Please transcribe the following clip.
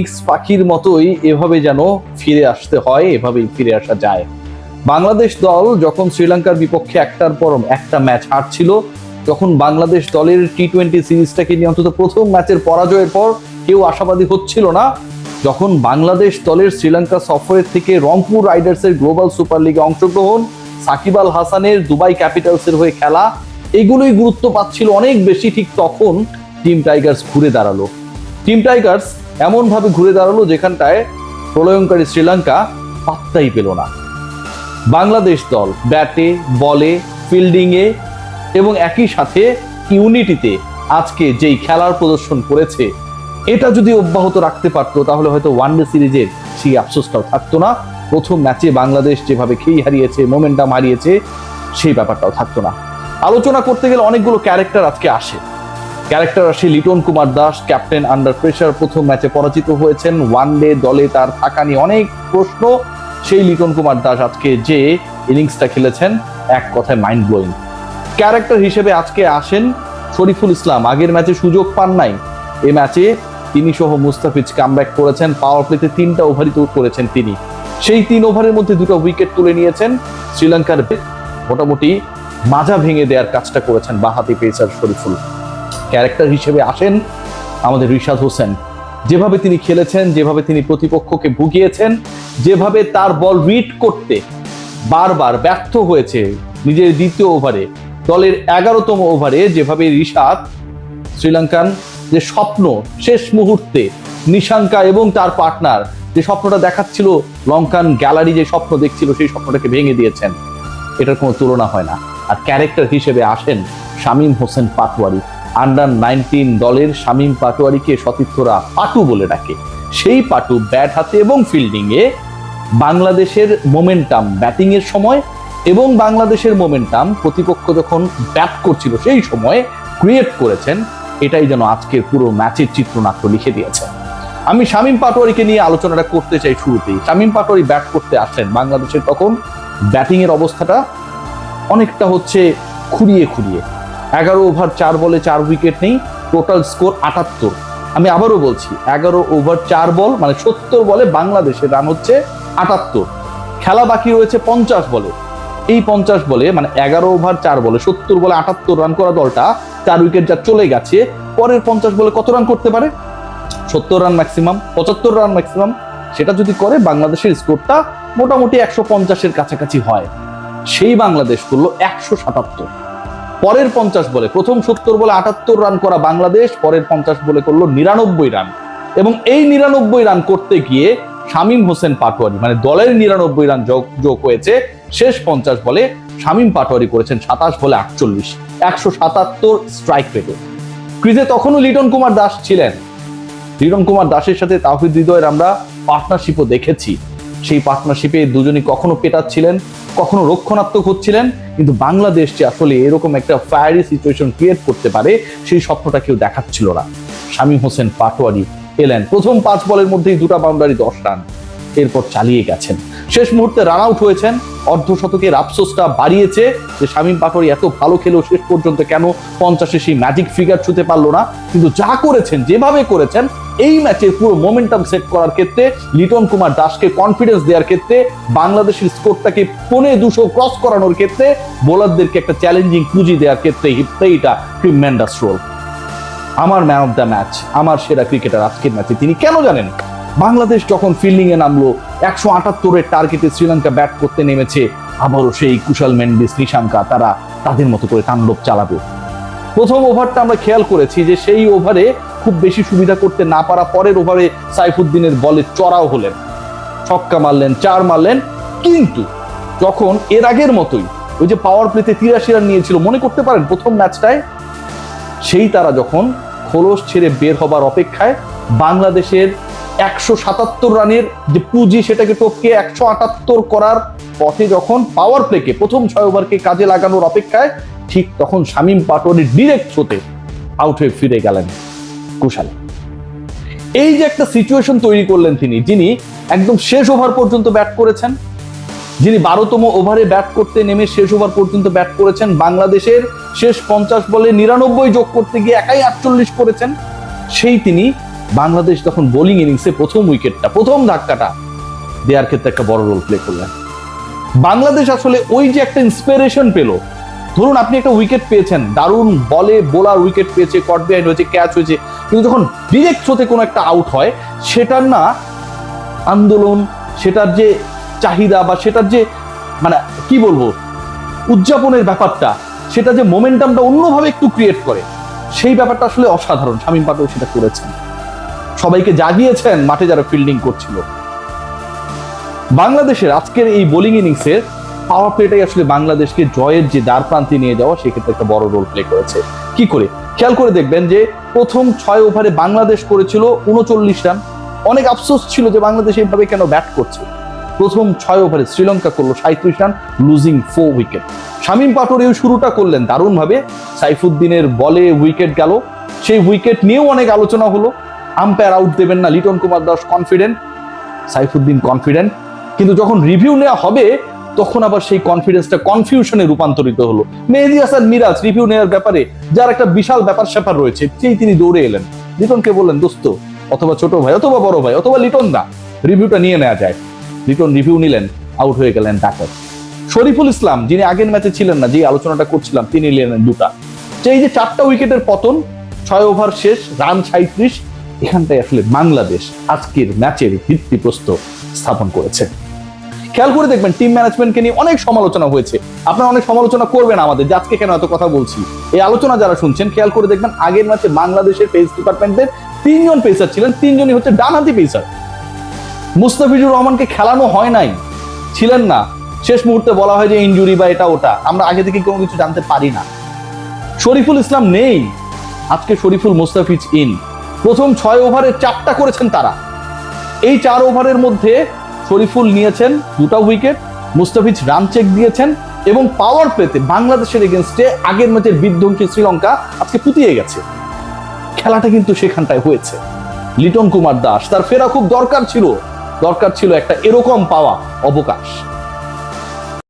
পাখির মতোই এভাবে যেন ফিরে আসতে হয়, এভাবেই ফিরে আসা যায়। বাংলাদেশ দল যখন শ্রীলঙ্কার বিপক্ষে একটার পর একটা ম্যাচ হারছিল, তখন বাংলাদেশ দলের টি টোয়েন্টি সিরিজটাকে নিয়ে অন্তত প্রথম ম্যাচের পরাজয়ের পর কেউ আশাবাদী হচ্ছিল না। যখন বাংলাদেশ দলের শ্রীলঙ্কা সফরের থেকে রংপুর রাইডার্সের গ্লোবাল সুপার লিগে অংশগ্রহণ, সাকিব আল হাসানের দুবাই ক্যাপিটালসের হয়ে খেলা, এগুলোই গুরুত্ব পাচ্ছিল অনেক বেশি, ঠিক তখন টিম টাইগার্স ঘুরে দাঁড়াল। টিম টাইগার্স এমনভাবে ঘুরে দাঁড়াল যেখানটায় প্রলয়ঙ্কারী শ্রীলঙ্কা পাত্তাই পেল না। বাংলাদেশ দল ব্যাটে, বলে, ফিল্ডিংয়ে এবং একই সাথে ইউনিটিতে আজকে যেই খেলার প্রদর্শন করেছে, এটা যদি অব্যাহত রাখতে পারতো, তাহলে হয়তো ওয়ানডে সিরিজের সেই আফসোসটাও থাকতো না। প্রথম ম্যাচে বাংলাদেশ যেভাবে খেই হারিয়েছে, মোমেন্টাম হারিয়েছে, সেই ব্যাপারটাও থাকতো না। আলোচনা করতে গেলে অনেকগুলো ক্যারেক্টার আজকে আসে। ক্যারেক্টার আসে Liton Kumar Das, captain under pressure প্রথম ম্যাচে পরাজিত হয়েছেন। ওয়ান ডে দলে তার থাকা নিয়ে অনেক প্রশ্ন। সেই লিটন কুমার দাস আজকে যে ইনিংসটা খেলেছেন, এক কথায় মাইন্ড ব্লোয়িং ক্যারেক্টার হিসেবে আজকে আসেন শরীফুল ইসলাম। আগের ম্যাচে সুযোগ পান নাই। এ ম্যাচে তিনি সহ মুস্তাফিজ কামব্যাক করেছেন। পাওয়ার প্লেতে তিনটা ওভারই করেছেন তিনি। সেই তিন ওভারের মধ্যে দুটো উইকেট তুলে নিয়েছেন শ্রীলঙ্কার। মোটামুটি মাজা ভেঙে দেওয়ার কাজটা করেছেন বাহাতি পেসার শরীফুল। ক্যারেক্টার হিসেবে আসেন আমাদের রিশাদ হোসেন। যেভাবে তিনি খেলেছেন, যেভাবে তিনি প্রতিপক্ষকে ভুগিয়েছেন, যেভাবে তার বল রিড করতে বারবার ব্যর্থ হয়েছে নিজের দ্বিতীয় ওভারে, দলের এগারোতম ওভারে যেভাবে রিশাদ শ্রীলঙ্কান যে স্বপ্ন শেষ মুহূর্তে, নিশাঙ্কা এবং তার পার্টনার যে স্বপ্নটা দেখাচ্ছিল, লঙ্কান গ্যালারি যে স্বপ্ন দেখছিল, সেই স্বপ্নটাকে ভেঙে দিয়েছেন। এটার কোনো তুলনা হয় না। আর ক্যারেক্টার হিসেবে আসেন শামীম হোসেন পাটোয়ারি। আন্ডার নাইনটিন দলের শামীম পাটোয়ারিকে সতীর্থরা পাটু বলে ডাকে। সেই পাটু ব্যাট হাতে এবং ফিল্ডিংয়ে বাংলাদেশের মোমেন্টাম ব্যাটিংয়ের সময় এবং বাংলাদেশের মোমেন্টাম প্রতিপক্ষ যখন ব্যাট করছিল সেই সময় ক্রিয়েট করেছেন, এটাই যেন আজকের পুরো ম্যাচের চিত্রনাট্য লিখে দিয়েছে আমি শামীম পাটোয়ারিকে নিয়ে আলোচনাটা করতে চাই শুরুতেই। শামীম পাটোয়ারি ব্যাট করতে আসলেন। বাংলাদেশের তখন ব্যাটিংয়ের অবস্থাটা অনেকটা হচ্ছে খুঁড়িয়ে খুঁড়িয়ে। এগারো ওভার চার বলে চার উইকেট নেই টোটাল স্কোর আটাত্তর। আমি আবারও বলছি, এগারো ওভার চার বল মানে সত্তর বলে বাংলাদেশের রান হচ্ছে আটাত্তর। খেলা বাকি রয়েছে পঞ্চাশ বলে। এই পঞ্চাশ বলে মানে এগারো ওভার চার বলে, সত্তর বলে আটাত্তর রান করা দলটা, চার উইকেট যা চলে গেছে, পরের পঞ্চাশ বলে কত রান করতে পারে? সত্তর রান ম্যাক্সিমাম পঁচাত্তর রান ম্যাক্সিমাম সেটা যদি করে বাংলাদেশের স্কোরটা মোটামুটি একশো পঞ্চাশের কাছাকাছি হয়। সেই বাংলাদেশ করল একশো সাতাত্তর। পরের পঞ্চাশ বলে। প্রথম সত্তর বলে আটাত্তর রান করা বাংলাদেশ, পরের পঞ্চাশ বলে করল নিরানব্বই রান এবং এই নিরানব্বই রান করতে গিয়ে শামীম হোসেন পাটোয়ারি মানে দলের নিরানব্বই রান যোগ হয়েছে, শেষ পঞ্চাশ বলে শামীম পাটোয়ারি করেছেন সাতাশ বলে আটচল্লিশ, একশো সাতাত্তর স্ট্রাইক রেটে ক্রিজে তখনও লিটন কুমার দাস ছিলেন। লিটন কুমার দাসের সাথে তাহিদ হৃদয়ের আমরা পার্টনারশিপও দেখেছি। সেই পার্টনারশিপে দুজনই কখনো পেটাচ্ছিলেন, কখনো রক্ষণাত্মক হচ্ছিলেন, কিন্তু বাংলাদেশ যে আসলে এরকম একটা ফায়ারি সিচুয়েশন ক্রিয়েট করতে পারে, সেই স্বপ্নটা কেউ দেখাচ্ছিল না। শামীম হোসেন পাটোয়ারি এলেন, প্রথম পাঁচ বলের মধ্যেই দুটা বাউন্ডারি দশ রান, এরপর চালিয়ে গেছেন। শেষ মুহূর্তে রান আউট হয়েছেন, অর্ধশতকের আফসোসটা বাড়িয়েছে যে শামীম পাটোয়ারি এত ভালো খেলেও শেষ পর্যন্ত কেন পঞ্চাশে সেই ম্যাজিক ফিগার ছুতে পারল না, কিন্তু যা করেছেন, যেভাবে করেছেন এই ম্যাচে পুরো মোমেন্টাম সেট করার ক্ষেত্রে লিটন কুমার দাসকে কনফিডেন্স দেওয়ার ক্ষেত্রে বাংলাদেশের স্কোরটাকে পনে দুশো ক্রস করানোর ক্ষেত্রে বোলারদেরকে একটা চ্যালেঞ্জিং পুঁজি দেওয়ার ক্ষেত্রে এইটা ট্রিমেন্ডাস রোল আমার ম্যান অফ দ্য ম্যাচ আমার সেরা ক্রিকেটার আজকের ম্যাচে তিনি কেন জানেন? বাংলাদেশ যখন ফিল্ডিং এ নামলো, একশো আটাত্তরের টার্গেটে শ্রীলঙ্কা ব্যাট করতে নেমেছে, আবারও সেই কুশাল মেন্ডিস, নিশাঙ্কা, তারা তাদের মতো করে তাণ্ডব চালাবে। প্রথম ওভারটা আমরা খেয়াল করেছি যে সেই ওভারে খুব বেশি সুবিধা করতে না পারা পরের ওভারে সাইফুদ্দিনের বলে চড়াও হলেন। ছক্কা মারলেন, চার মারলেন, কিন্তু যখন এর আগের মতোই ওই যে পাওয়ার প্লেতে তিরাশি রান নিয়েছিল, মনে করতে পারেন প্রথম ম্যাচটায় সেই তারা যখন খোলস ছেড়ে বের হবার অপেক্ষায় বাংলাদেশের একশো সাতাত্তর রানের যে পুঁজি সেটাকে টপকে একশো আটাত্তর করার পথে যখন পাওয়ার প্লেকে প্রথম ছয় ওভারকে কাজে লাগানোর অপেক্ষায়, ঠিক তখন শামীম পাটোয়ারি ডিরেক্ট থ্রোতে আউট হয়ে ফিরে গেলেন। কুশাল। এই যে একটা সিচুয়েশন তৈরি করলেন তিনি, যিনি একদম শেষ ওভার পর্যন্ত ব্যাট করেছেন, যিনি বারোতম ওভারে ব্যাট করতে নেমে শেষ ওভার পর্যন্ত ব্যাট করেছেন, বাংলাদেশের শেষ পঞ্চাশ বলে নিরানব্বই যোগ করতে গিয়ে একাই আটচল্লিশ করেছেন, সেই তিনি বাংলাদেশ তখন বোলিং ইনিংসে প্রথম উইকেটটা প্রথম ধাক্কাটা দেওয়ার ক্ষেত্রে একটা বড় রোল প্লে করলেন। বাংলাদেশ আসলে ওই যে একটা ইন্সপিরেশন পেল ধরুন আপনি একটা উইকেট পেয়েছেন, দারুণ বলে বোলার উইকেট পেয়েছে কট বিহাইন্ড হয়েছে ক্যাচ হয়েছে, কিন্তু যখন ডিরেক্ট থ্রোতে কোনো একটা আউট হয়, সেটার না আন্দোলন, সেটার যে চাহিদা বা সেটার যে মানে কি বলব, উদযাপনের ব্যাপারটা, সেটা যে মোমেন্টামটা অন্যভাবে একটু ক্রিয়েট করে, সেই ব্যাপারটা আসলে অসাধারণ। শামীম পাটেও সেটা করেছেন। সবাইকে জাগিয়েছেন মাঠে যারা ফিল্ডিং করছিল। বাংলাদেশের আজকের এই বোলিং ইনিংসের পাওয়ার প্লেটাই আসলে বাংলাদেশকে জয়ের যে দ্বার প্রান্তে নিয়ে যাওয়া, সেক্ষেত্রে একটা বড় রোল প্লে করেছে। কি করে? খেয়াল করে দেখবেন যে, প্রথম ছয় ওভারে বাংলাদেশ করেছিল উনচল্লিশ রান অনেক আফসোস ছিল যে বাংলাদেশ এইভাবে কেন ব্যাট করছে। প্রথম ছয় ওভারে শ্রীলঙ্কা করল সাঁত্রিশ run losing four wicket Shamim পাটোরেও শুরুটা করলেন দারুণভাবে। সাইফুদ্দিনের বলে উইকেট গেল। সেই উইকেট নিয়েও অনেক আলোচনা হলো। আম্পায়ার আউট দেবেন না, লিটন কুমার দাস কনফিডেন্ট সাইফুদ্দিন কনফিডেন্ট কিন্তু যখন রিভিউ নেওয়া হবে তখন আবার সেই কনফিডেন্সটা কনফিউশনে রূপান্তরিত হলো। মেহেদি হাসান, মিরাজ রিভিউ নেওয়ার ব্যাপারে যার একটা বিশাল ব্যাপার স্যাপার রয়েছে, সেই তিনি দৌড়ে এলেন। লিটনকে বললেন, দোস্ত, অথবা ছোট ভাই, অথবা বড় ভাই, অথবা লিটন দা রিভিউটা নিয়ে নেওয়া যায়। লিটন রিভিউ নিলেন আউট হয়ে গেলেন ডাকাত। শরীফুল ইসলাম, যিনি আগের ম্যাচে ছিলেন না যে আলোচনাটা করছিলাম, তিনি নিলেন দুটা। সেই যে চারটা উইকেটের পতন, ছয় ওভার শেষ রান সাঁত্রিশ এখানটায় আসলে বাংলাদেশ আজকের ম্যাচের ভিত্তিপ্রস্তর স্থাপন করেছে। খেয়াল করে দেখবেন টিম ম্যানেজমেন্টকে নিয়ে অনেক সমালোচনা হয়েছে। আপনারা অনেক সমালোচনা করবেন আমাদের আজকে কেন এত কথা বলছি? এই আলোচনা যারা শুনছেন, খেয়াল করে দেখবেন আগের ম্যাচে বাংলাদেশের পেস ডিপার্টমেন্টের তিনজন পেসার ছিলেন, তিনজনই হচ্ছে ডানহাতি পেসার মুস্তাফিজুর রহমানকে খেলানো হয় নাই, ছিলেন না। শেষ মুহূর্তে বলা হয় যে ইনজুরি বা এটা ওটা, আমরা আগে থেকে কোনো কিছু জানতে পারি না। শরীফুল ইসলাম নেই, আজকে শরীফুল মুস্তাফিজ ইন প্রথম ছয় ওভারে চারটা করেছেন তারা। এই চার ওভারের মধ্যে শরীফুল নিয়েছেন দুটা উইকেট মুস্তাফিজ রান চেক দিয়েছেন এবং পাওয়ার পেতে বাংলাদেশের এগেনস্টে আগের ম্যাচের বিধ্বংসী শ্রীলঙ্কা আজকে পুতিয়ে গেছে। খেলাটা কিন্তু সেখানটায় হয়েছে। লিটন কুমার দাস, তার ফেরা খুব দরকার ছিল। দরকার ছিল একটা এরকম পাওয়া অবকাশ।